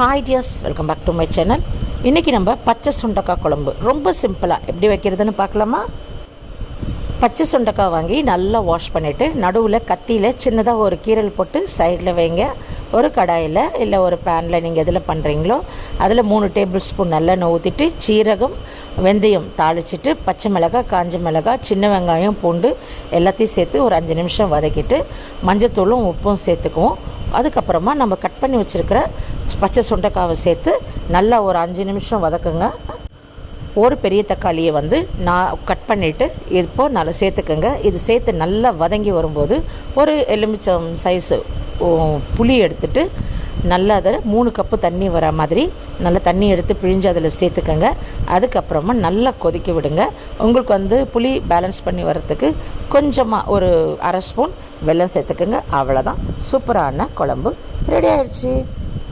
Hi dears welcome back to my channel இன்றைக்கி நம்ம பச்சை சுண்டக்காய் குழம்பு. ரொம்ப சிம்பிளாக எப்படி வைக்கிறதுன்னு பார்க்கலாமா? பச்சை சுண்டக்காய் வாங்கி நல்லா வாஷ் பண்ணிவிட்டு நடுவில் கத்தியில் சின்னதாக ஒரு கீரல் போட்டு சைடில் வைங்க. ஒரு கடாயில் இல்லை ஒரு பேனில் நீங்கள் எதில் பண்ணுறீங்களோ அதில் மூணு டேபிள் ஸ்பூன் நல்லெண்ணெய் ஊற்றிட்டு சீரகம் வெந்தயம் தாளிச்சிட்டு பச்சை மிளகாய் காஞ்ச மிளகாய் சின்ன வெங்காயம் பூண்டு எல்லாத்தையும் சேர்த்து ஒரு அஞ்சு நிமிஷம் வதக்கிட்டு மஞ்சத்தூளும் உப்பும் சேர்த்துக்குவோம். அதுக்கப்புறமா நம்ம கட் பண்ணி வச்சுருக்கிற பச்சை சுண்டைக்காவை சேர்த்து நல்லா ஒரு அஞ்சு நிமிஷம் வதக்குங்க. ஒரு பெரிய தக்காளியை வந்து நான் கட் பண்ணிவிட்டு இப்போ நல்லா சேர்த்துக்கோங்க. இது சேர்த்து நல்லா வதங்கி வரும்போது ஒரு எலுமிச்சம் சைஸு புளி எடுத்துட்டு நல்லா அதில் மூணு கப்பு தண்ணி வர மாதிரி நல்லா தண்ணி எடுத்து பிழிஞ்சு அதில் சேர்த்துக்கோங்க. அதுக்கப்புறமா நல்லா கொதிக்க விடுங்க. உங்களுக்கு வந்து புளி பேலன்ஸ் பண்ணி வர்றதுக்கு கொஞ்சமாக ஒரு அரை ஸ்பூன் வெல்லம் சேர்த்துக்கோங்க. அவ்வளோதான் சூப்பரான குழம்பு ரெடி ஆயிடுச்சு.